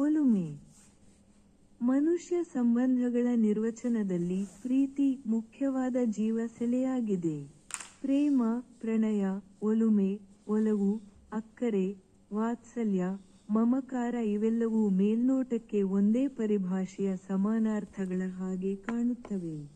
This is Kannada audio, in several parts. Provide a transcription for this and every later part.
ಒಲುಮೆ. ಮನುಷ್ಯ ಸಂಬಂಧಗಳ ನಿರ್ವಚನದಲ್ಲಿ ಪ್ರೀತಿ ಮುಖ್ಯವಾದ ಜೀವ ಸೆಲೆಯಾಗಿದೆ. ಪ್ರೇಮ, ಪ್ರಣಯ, ಒಲುಮೆ, ಒಲವು, ಅಕ್ಕರೆ, ವಾತ್ಸಲ್ಯ, ಮಮಕಾರ ಇವೆಲ್ಲವೂ ಮೇಲ್ನೋಟಕ್ಕೆ ಒಂದೇ ಪರಿಭಾಷೆಯ ಸಮಾನಾರ್ಥಗಳ ಹಾಗೆ ಕಾಣುತ್ತವೆ.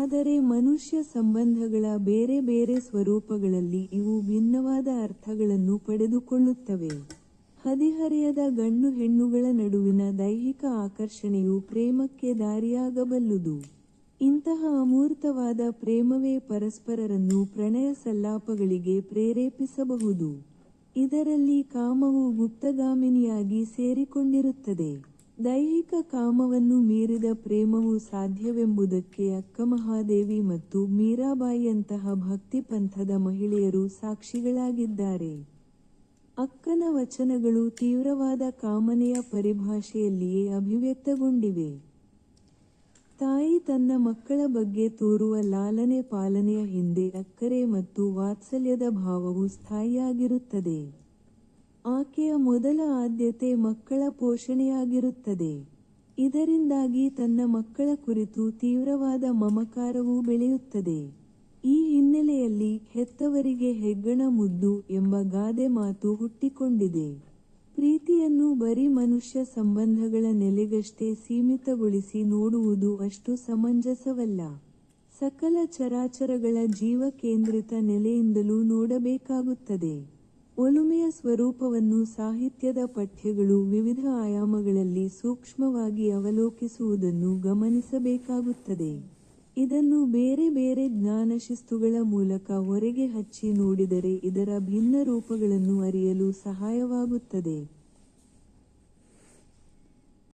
ಆದರೆ ಮನುಷ್ಯ ಸಂಬಂಧಗಳ ಬೇರೆ ಬೇರೆ ಸ್ವರೂಪಗಳಲ್ಲಿ ಇವು ಭಿನ್ನವಾದ ಅರ್ಥಗಳನ್ನು ಪಡೆದುಕೊಳ್ಳುತ್ತವೆ. ಹದಿಹರೆಯದ ಗಂಡು ಹೆಣ್ಣುಗಳ ನಡುವಿನ ದೈಹಿಕ ಆಕರ್ಷಣೆಯು ಪ್ರೇಮಕ್ಕೆ ದಾರಿಯಾಗಬಲ್ಲುದು. ಇಂತಹ ಅಮೂರ್ತವಾದ ಪ್ರೇಮವೇ ಪರಸ್ಪರರನ್ನು ಪ್ರಣಯ ಸಲ್ಲಾಪಗಳಿಗೆ ಪ್ರೇರೇಪಿಸಬಹುದು. ಇದರಲ್ಲಿ ಕಾಮವು ಗುಪ್ತಗಾಮಿನಿಯಾಗಿ ಸೇರಿಕೊಂಡಿರುತ್ತದೆ. ದೈಹಿಕ ಕಾಮವನ್ನು ಮೀರಿದ ಪ್ರೇಮವು ಸಾಧ್ಯವೆಂಬುದಕ್ಕೆ ಅಕ್ಕಮಹಾದೇವಿ ಮತ್ತು ಮೀರಾಬಾಯಿಯಂತಹ ಭಕ್ತಿ ಪಂಥದ ಮಹಿಳೆಯರು ಸಾಕ್ಷಿಗಳಾಗಿದ್ದಾರೆ. ಅಕ್ಕನ ವಚನಗಳು ತೀವ್ರವಾದ ಕಾಮನೆಯ ಪರಿಭಾಷೆಯಲ್ಲಿಯೇ ಅಭಿವ್ಯಕ್ತಗೊಂಡಿವೆ. ತಾಯಿ ತನ್ನ ಮಕ್ಕಳ ಬಗ್ಗೆ ತೋರುವ ಲಾಲನೆ ಪಾಲನೆಯ ಹಿಂದೆ ಅಕ್ಕರೆ ಮತ್ತು ವಾತ್ಸಲ್ಯದ ಭಾವವು ಸ್ಥಾಯಿಯಾಗಿರುತ್ತದೆ. ಆಕೆಯ ಮೊದಲ ಆದ್ಯತೆ ಮಕ್ಕಳ ಪೋಷಣೆಯಾಗಿರುತ್ತದೆ. ಇದರಿಂದಾಗಿ ತನ್ನ ಮಕ್ಕಳ ಕುರಿತು ತೀವ್ರವಾದ ಮಮಕಾರವೂ ಬೆಳೆಯುತ್ತದೆ. ಹಿನ್ನೆಲೆಯಲ್ಲಿ ಹೆತ್ತವರಿಗೆ ಹೆಗ್ಗಣ ಮುದ್ದು ಎಂಬ ಗಾದೆ ಮಾತು ಹುಟ್ಟಿಕೊಂಡಿದೆ. ಪ್ರೀತಿಯನ್ನು ಬರೀ ಮನುಷ್ಯ ಸಂಬಂಧಗಳ ನೆಲೆಗಷ್ಟೇ ಸೀಮಿತಗೊಳಿಸಿ ನೋಡುವುದು ಅಷ್ಟು ಸಮಂಜಸವಲ್ಲ. ಸಕಲ ಚರಾಚರಗಳ ಜೀವ ಕೇಂದ್ರಿತ ನೆಲೆಯಿಂದಲೂ ನೋಡಬೇಕಾಗುತ್ತದೆ. ಒಲುಮೆಯ ಸ್ವರೂಪವನ್ನು ಸಾಹಿತ್ಯದ ಪಠ್ಯಗಳು ವಿವಿಧ ಆಯಾಮಗಳಲ್ಲಿ ಸೂಕ್ಷ್ಮವಾಗಿ ಅವಲೋಕಿಸುವುದನ್ನು ಗಮನಿಸಬೇಕಾಗುತ್ತದೆ. ಇದನ್ನು ಬೇರೆ ಬೇರೆ ಜ್ಞಾನ ಶಿಸ್ತುಗಳ ಮೂಲಕ ಹೊರಗೆ ಹಚ್ಚಿ ನೋಡಿದರೆ ಇದರ ಭಿನ್ನ ರೂಪಗಳನ್ನು ಅರಿಯಲು ಸಹಾಯವಾಗುತ್ತದೆ.